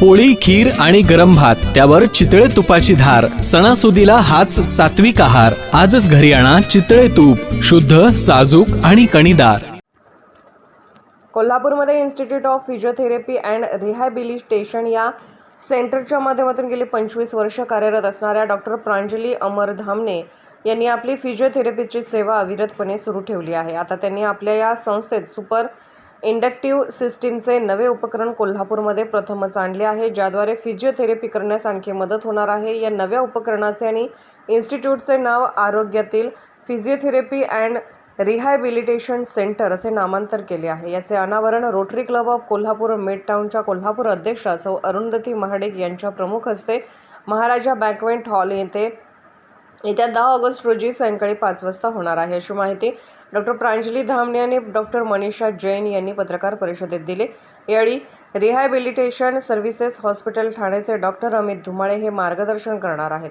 पोळी खीर आणि गरम भात त्यावर चितळे तुपाची धार सणासुदीला हाच सात्विक आहार. आजच घरी आणा चितळे तूप शुद्ध साजूक आणि कणीदार. कोल्हापूरमध्ये institute of physiotherapy and rehabilitation या सेंटरच्या माध्यमातून गेली पंचवीस वर्ष कार्यरत असणाऱ्या डॉक्टर प्रांजली अमर धामणे यांनी आपली फिजिओथेरपीची सेवा अविरतपणे सुरू ठेवली आहे. आता त्यांनी आपल्या या संस्थेत सुपर इंडक्टिव्ह सिस्टीमचे नवे उपकरण कोल्हापूरमध्ये प्रथमच आणले आहे ज्याद्वारे फिजिओथेरपी करण्यास आणखी मदत होणार आहे. या नव्या उपकरणाचे आणि इन्स्टिट्यूटचे नाव आरोग्यातील फिजिओथेरपी अँड रिहॅबिलिटेशन सेंटर असे नामांतर केले आहे. याचे अनावरण rotary club of Kolhapur mid टाऊनच्या Kolhapur अध्यक्षा सौ अरुंधती महाडिक यांच्या प्रमुख हस्ते महाराजा बँकवेंट हॉल येथे येत्या दहा ऑगस्ट रोजी सायंकाळी पाच वाजता होणार आहे. अशी माहिती डॉक्टर प्रांजली धामणे आणि डॉक्टर मनीषा जैन यांनी पत्रकार परिषदेत दिले. यावेळी रिहॅबिलिटेशन सर्व्हिसेस हॉस्पिटल ठाण्याचे डॉक्टर अमित धुमाळे हे मार्गदर्शन करणार आहेत.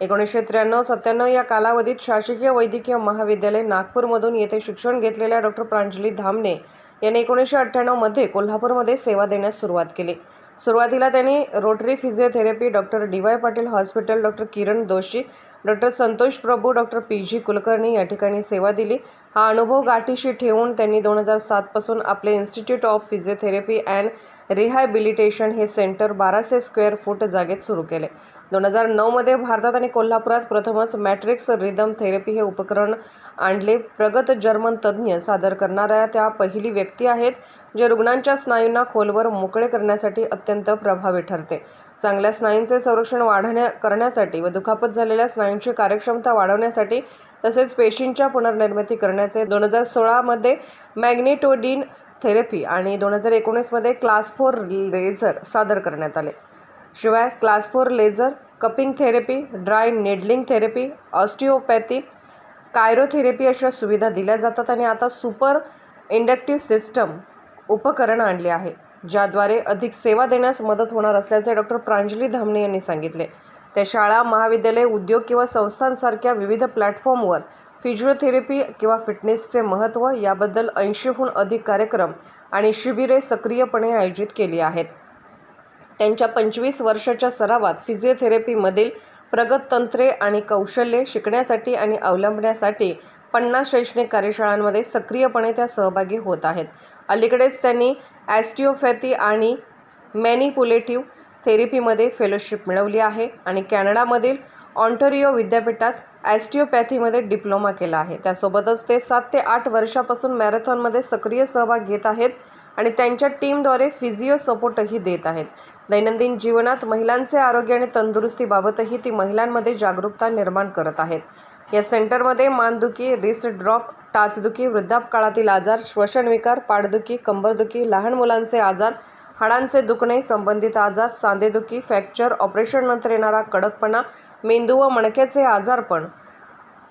एकोणीसशे त्र्याण्णव सत्त्याण्णव या कालावधीत शासकीय वैद्यकीय महाविद्यालय नागपूरमधून येथे शिक्षण घेतलेल्या डॉक्टर प्रांजली धामणे यांनी एकोणीसशे अठ्ठ्याण्णवमध्ये कोल्हापूरमध्ये सेवा देण्यास सुरुवात केली. सुरुवातीला त्यांनी rotary physiotherapy doctor D Y Patil hospital doctor Kiran Doshi doctor Santosh Prabhu doctor P G Kulkarni या ठिकाणी सेवा दिली. हा अनुभव गाठीशी ठेवून त्यांनी दोन हजार सातपासून आपले institute of physiotherapy and rehabilitation हे सेंटर बाराशे स्क्वेअर फूट जागेत सुरू केले. दोन हजार नऊमध्ये भारतात आणि कोल्हापुरात प्रथमच मॅट्रिक्स रिदम थेरपी हे उपकरण आणले. प्रगत जर्मन तज्ज्ञ सादर करणाऱ्या त्या पहिली व्यक्ती आहेत जे रुग्णांच्या स्नायूंना खोलवर मोकळे करण्यासाठी अत्यंत प्रभावी ठरते. चांगल्या स्नायूंचे संरक्षण वाढण्या करण्यासाठी व दुखापत झालेल्या स्नायूंची कार्यक्षमता वाढवण्यासाठी तसेच पेशींच्या पुनर्निर्मिती करण्याचे दोन हजार सोळामध्ये मॅग्नेटोडिन थेरपी आणि दोन हजार एकोणीसमध्ये क्लास फोर लेझर सादर करण्यात आले. शिवाय class four laser cupping therapy dry needling therapy osteopathy chirotherapy अशा सुविधा दिल्या जातात आणि आता सुपर इंडक्टिव्ह सिस्टम उपकरण आणले आहे. ज्याद्वारे अधिक सेवा देण्यास मदत होणार असल्याचे डॉक्टर प्रांजली धामणे यांनी सांगितले. त्या शाळा महाविद्यालय उद्योग किंवा संस्थांसारख्या विविध प्लॅटफॉर्मवर फिजिओथेरपी किंवा फिटनेसचे महत्त्व याबद्दल ऐंशीहून अधिक कार्यक्रम आणि शिबिरे सक्रियपणे आयोजित केली आहेत. त्यांच्या पंचवीस वर्षाच्या सरावात फिजिओथेरपीमधील प्रगत तंत्रे आणि कौशल्ये शिकण्यासाठी आणि अवलंबण्यासाठी पन्नास शैक्षणिक कार्यशाळांमध्ये सक्रियपणे त्या सहभागी होत आहेत. अलीकडेच त्यांनी ॲस्टिओपॅथी आणि मॅनिपुलेटिव्ह थेरपीमध्ये फेलोशिप मिळवली आहे आणि कॅनडामधील ऑन्टोरिओ विद्यापीठात ॲस्टिओपॅथीमध्ये डिप्लोमा केला आहे. त्यासोबतच ते सात ते आठ वर्षापासून मॅरेथॉनमध्ये सक्रिय सहभाग घेत आहेत आणि त्यांच्या टीमद्वारे फिजिओ सपोर्टही देत आहेत. दैनंदिन जीवनात महिलांचे आरोग्य आणि तंदुरुस्तीबाबतही ती महिलांमध्ये जागरूकता निर्माण करत आहेत. या सेंटरमध्ये मानदुखी रिस्ट ड्रॉप टाचदुखी वृद्धापकाळातील आजार श्वसनविकार पाठदुखी कंबरदुखी लहान मुलांचे आजार हाडांचे दुखणे संबंधित आजार सांधेदुखी फ्रॅक्चर ऑपरेशननंतर येणारा कडकपणा मेंदू व मणक्याचे आजारपण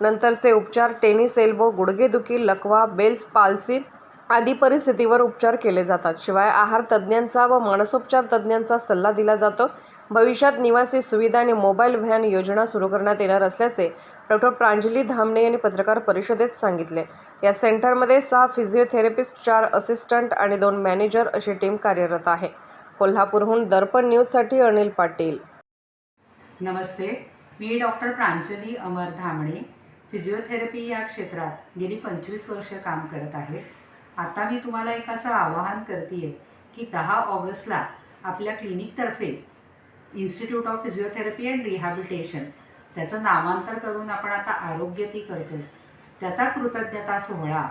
नंतरचे उपचार टेनिस एल्बो गुडघेदुखी लकवा बेल्स पाल्सी आदी परिस्थितीवर उपचार केले जातात. शिवाय आहार तज्ज्ञांचा व मानसोपचार तज्ज्ञांचा सल्ला दिला जातो. भविष्यात निवासी सुविधा आणि मोबाईल व्हॅन योजना सुरू करण्यात येणार असल्याचे डॉक्टर प्रांजली धामणे यांनी पत्रकार परिषदेत सांगितले. या सेंटरमध्ये सहा फिजिओथेरपिस्ट चार असिस्टंट आणि दोन मॅनेजर अशी टीम कार्यरत आहे. कोल्हापूरहून दर्पण न्यूजसाठी अनिल पाटील. नमस्ते. मी डॉक्टर प्रांजली अमर धामणे फिजिओथेरपी या क्षेत्रात गेली पंचवीस वर्ष काम करत आहे. आता मी तुम्हाला एक असं आवाहन करते आहे की दहा ऑगस्टला आपल्या क्लिनिकतर्फे institute of physiotherapy and rehabilitation त्याचं नामांतर करून आपण आता आरोग्य ती करतो त्याचा कृतज्ञता सोहळा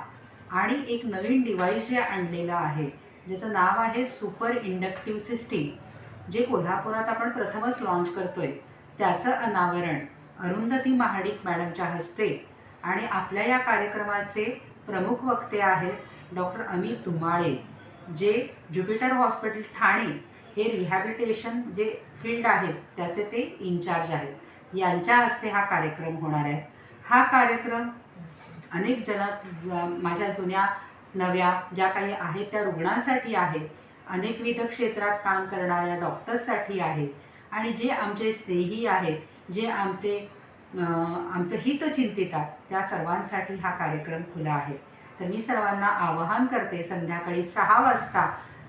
आणि एक नवीन डिव्हाइस जे आणलेलं आहे ज्याचं नाव आहे सुपर इंडक्टिव्ह सिस्टीम जे कोल्हापुरात आपण प्रथमच लॉन्च करतोय. त्याचं अनावरण अरुंधती महाडिक मॅडमच्या हस्ते आणि आपल्या या कार्यक्रमाचे प्रमुख वक्ते आहेत डॉक्टर अमित धुमाळे जे ज्युपिटर हॉस्पिटल ठाणे हे रिहॅबिलिटेशन जे फील्ड आहे त्याचे ते इन्चार्ज आहेत. यांच्या हस्ते हा कार्यक्रम होणार आहे. हा कार्यक्रम अनेक जन माझ्या जुन्या नव्या ज्या काही आहेत त्या रुग्णांसाठी आहे. अनेकविध क्षेत्रात काम करणाऱ्या डॉक्टर्ससाठी आहे. आणि जे आमचे स्नेही आहेत जे आमचे आमचं हित चिंतितात त्या सर्वांसाठी हा कार्यक्रम खुला आहे. तर मी सर्वांना आवाहन करते संध्याकाळी सहा वाजता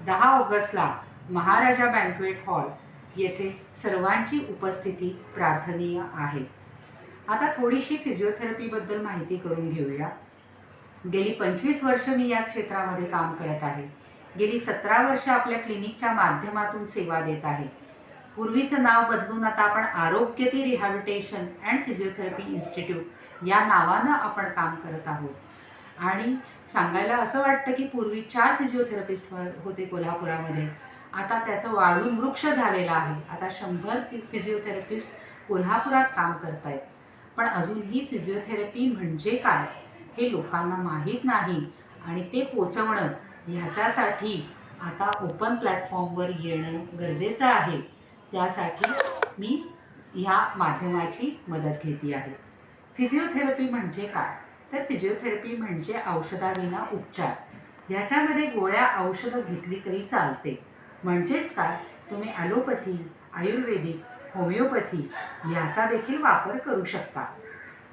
दहा ऑगस्टला महाराजा बँक्वेट हॉल येथे सर्वांची उपस्थिती प्रार्थनीय आहे. आता थोडीशी फिजिओथेरपीबद्दल माहिती करून घेऊया. गेली पंचवीस वर्ष मी या क्षेत्रामध्ये काम करत आहे. गेली सतरा वर्ष आपल्या क्लिनिकच्या माध्यमातून सेवा देत आहे. पूर्वीचं नाव बदलून आता आपण आरोग्य ते रिहॅबिलिटेशन अँड फिजिओथेरपी इन्स्टिट्यूट या नावानं आपण काम करत आहोत. आणि सांगायला असं वाटतं की पूर्वी चार फिजिओथेरपिस्ट होते कोल्हापुरामध्ये. आता त्याचं वाढून वृक्ष झालेलं आहे. आता शंभर फिजिओथेरपिस्ट कोल्हापुरात काम करत आहेत पण अजूनही फिजिओथेरपी म्हणजे काय हे लोकांना माहीत नाही. आणि ते पोचवणं ह्याच्यासाठी आता ओपन प्लॅटफॉर्मवर येणं गरजेचं आहे. त्यासाठी मी ह्या माध्यमाची मदत घेते आहे. फिजिओथेरपी म्हणजे काय? तर फिजिओथेरपी म्हणजे औषधाविना उपचार. ह्याच्यामध्ये गोळ्या औषधं घेतली तरी चालते. म्हणजेच काय? तुम्ही ॲलोपॅथी आयुर्वेदिक होमिओपॅथी याचा देखील वापर करू शकता.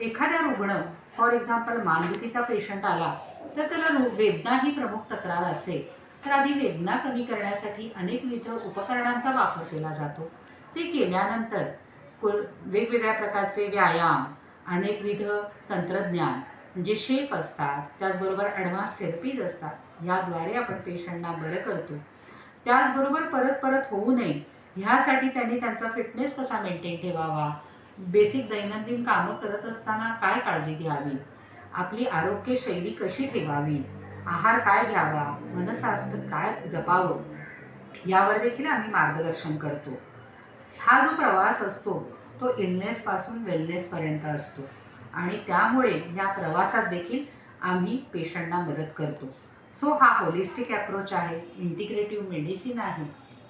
एखाद्या रुग्ण फॉर एक्झाम्पल मानदुखीचा पेशंट आला तर त्याला वेदना ही प्रमुख तक्रार असेल तर आधी वेदना कमी करण्यासाठी अनेकविध उपकरणांचा वापर केला जातो. ते केल्यानंतर को वेगवेगळ्या प्रकारचे व्यायाम अनेकविध तंत्रज्ञान म्हणजे शेक असतात त्याचबरोबर ॲडव्हान्स थेरपीज असतात ह्याद्वारे आपण पेशंटना बरं करतो. त्याचबरोबर परत परत होऊ नये ह्यासाठी त्यांनी त्यांचा फिटनेस कसा मेंटेन ठेवावा? बेसिक दैनंदिन कामं करत असताना काय काळजी घ्यावी? आपली आरोग्य शैली कशी ठेवावी? आहार काय घ्यावा? मनशास्त्र काय जपावं? यावर देखील आम्ही मार्गदर्शन करतो. हा जो प्रवास असतो तो इलनेसपासून वेलनेसपर्यंत असतो. आणि त्यामुळे ह्या प्रवासात देखील आम्ही पेशंटना मदत करतो. सो हा होलिस्टिक ॲप्रोच आहे. इंटिग्रेटिव्ह मेडिसिन आहे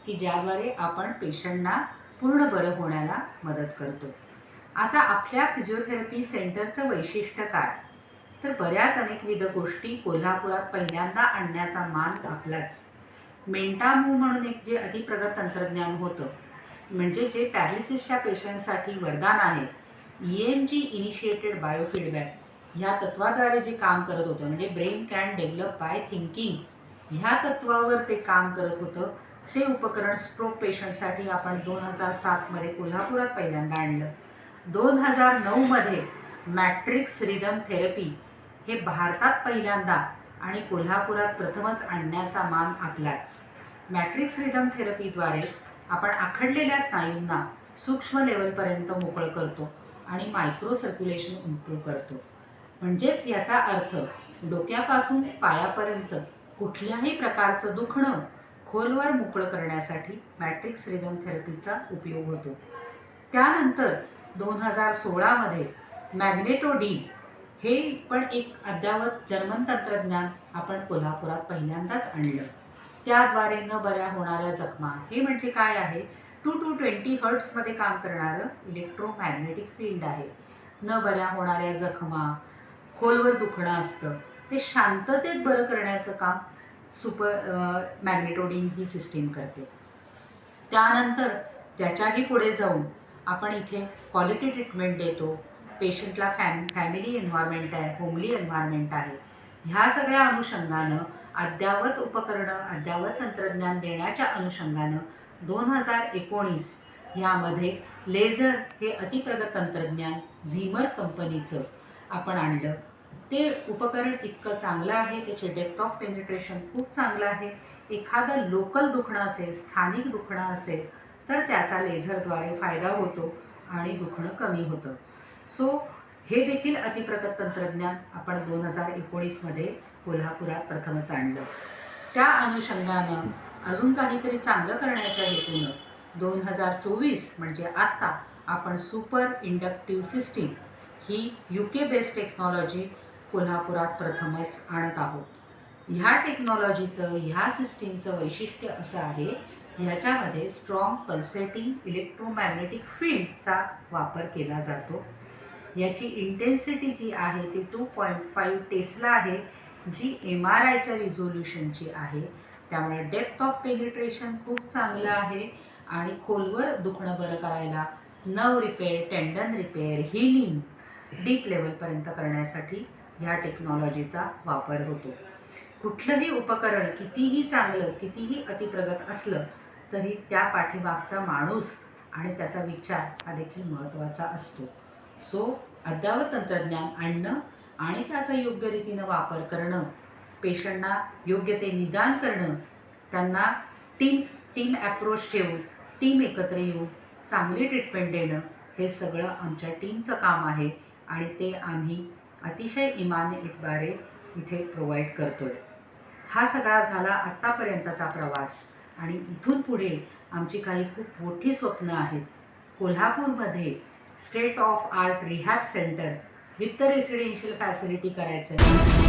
की ज्याद्वारे आपण पेशंटना पूर्ण बरं होण्याला मदत करतो. आता आपल्या फिजिओथेरपी सेंटरचं वैशिष्ट्य काय? तर बऱ्याच अनेकविध गोष्टी कोल्हापुरात पहिल्यांदा आणण्याचा मान आपलाच. मेंटामू म्हणून एक जे अतिप्रगत तंत्रज्ञान होतं म्हणजे जे पॅरालिसिसच्या पेशंटसाठी वरदान आहे EMG M G initiated biofeedback ह्या तत्वाद्वारे जे काम करत होतं म्हणजे brain can develop by thinking ह्या तत्वावर ते काम करत होतं. ते उपकरण स्ट्रोक पेशंटसाठी आपण दोन हजार सातमध्ये कोल्हापुरात पहिल्यांदा आणलं. दोन हजार नऊमध्ये मॅट्रिक्स रिदम थेरपी हे भारतात पहिल्यांदा आणि कोल्हापुरात प्रथमच आणण्याचा मान आपलाच. मॅट्रिक्स रिदम थेरपीद्वारे आपण आखडलेल्या स्नायूंना सूक्ष्म लेवलपर्यंत मोकळं करतो. आणि मायक्रो सर्क्युलेशन इम्प्रूव्ह करतो. म्हणजेच याचा अर्थ डोक्यापासून पायापर्यंत कुठल्याही प्रकारचं दुखणं खोलवर मोकळं करण्यासाठी मॅट्रिक्स रिदम थेरपीचा उपयोग होतो. त्यानंतर दोन हजार सोळामध्ये मॅग्नेटोडीन हे पण एक अद्यावत जर्मन तंत्रज्ञान आपण कोल्हापुरात पहिल्यांदाच आणलं. त्याद्वारे न बऱ्या होणाऱ्या जखमा हे म्हणजे काय आहे? टू टू ट्वेंटी हर्ट्समध्ये काम करणारं इलेक्ट्रोमॅग्नेटिक फील्ड आहे. न बऱ्या होणाऱ्या जखमा खोलवर दुखणं असतं. ते शांततेत बरं करण्याचं काम सुपर मॅग्नेटोडिन ही सिस्टीम करते. त्यानंतर त्याच्याही पुढे जाऊन आपण इथे क्वालिटी ट्रीटमेंट देतो. पेशंटला फॅम फॅमिली एन्व्हायरमेंट आहे होमली एन्व्हायरमेंट आहे. ह्या सगळ्या अनुषंगानं अद्यावत उपकरणं अद्यावत तंत्रज्ञान देण्याच्या अनुषंगानं दोन हजार एकोणीस ह्यामध्ये लेझर हे अतिप्रगत तंत्रज्ञान झीमर कंपनीचं आपण आणलं. ते उपकरण इतकं चांगलं आहे त्याचे डेप्थ ऑफ पेनिट्रेशन खूप चांगलं आहे. एखादं लोकल दुखणं असेल स्थानिक दुखणं असेल तर त्याचा लेझरद्वारे फायदा होतो आणि दुखणं कमी होतं. सो हे देखील अतिप्रगत तंत्रज्ञान आपण दोन हजार एकोणीसमध्ये कोल्हापुरात प्रथमच आणलं. त्या अनुषंगानं अजून काहीतरी चांगलं करण्याच्या हेतूनं दोन हजार चोवीस म्हणजे आत्ता आपण सुपर इंडक्टिव्ह सिस्टीम ही यू के बेस्ड टेक्नॉलॉजी कोल्हापुरात प्रथमच आणत आहोत. ह्या टेक्नॉलॉजीचं ह्या सिस्टीमचं वैशिष्ट्य असं आहे ह्याच्यामध्ये स्ट्रॉंग पल्सेटिंग इलेक्ट्रोमॅग्नेटिक फील्डचा वापर केला जातो. याची इंटेन्सिटी जी आहे ती टू पॉईंट फाईव्ह टेस्ला आहे जी एम आर आयच्या रिझोल्युशनची आहे. त्यामुळे डेप्थ ऑफ पेनिट्रेशन खूप चांगलं आहे आणि खोलवर दुखणं बरं करायला नव repair tendon repair healing deep लेवलपर्यंत करण्यासाठी ह्या टेक्नॉलॉजीचा वापर होतो. कुठलंही उपकरण कितीही चांगलं कितीही अतिप्रगत असलं तरी त्या पाठीमागचा माणूस आणि त्याचा विचार हा देखील महत्त्वाचा असतो. सो अद्ययावत तंत्रज्ञान आणणं आणि त्याचा योग्य रीतीनं वापर करणं पेशंटना योग्य ते निदान करणं त्यांना टीम्स टीम ॲप्रोच ठेवून टीम एकत्र येऊन चांगली ट्रीटमेंट देणं हे सगळं आमच्या टीमचं काम आहे आणि ते आम्ही अतिशय इमान इतबारे इथे प्रोव्हाइड करतो आहे हा सगळा झाला आत्तापर्यंतचा प्रवास आणि इथून पुढे आमची काही खूप मोठी स्वप्न आहेत. कोल्हापूरमध्ये state of art rehab centre with residential facility करायचं आहे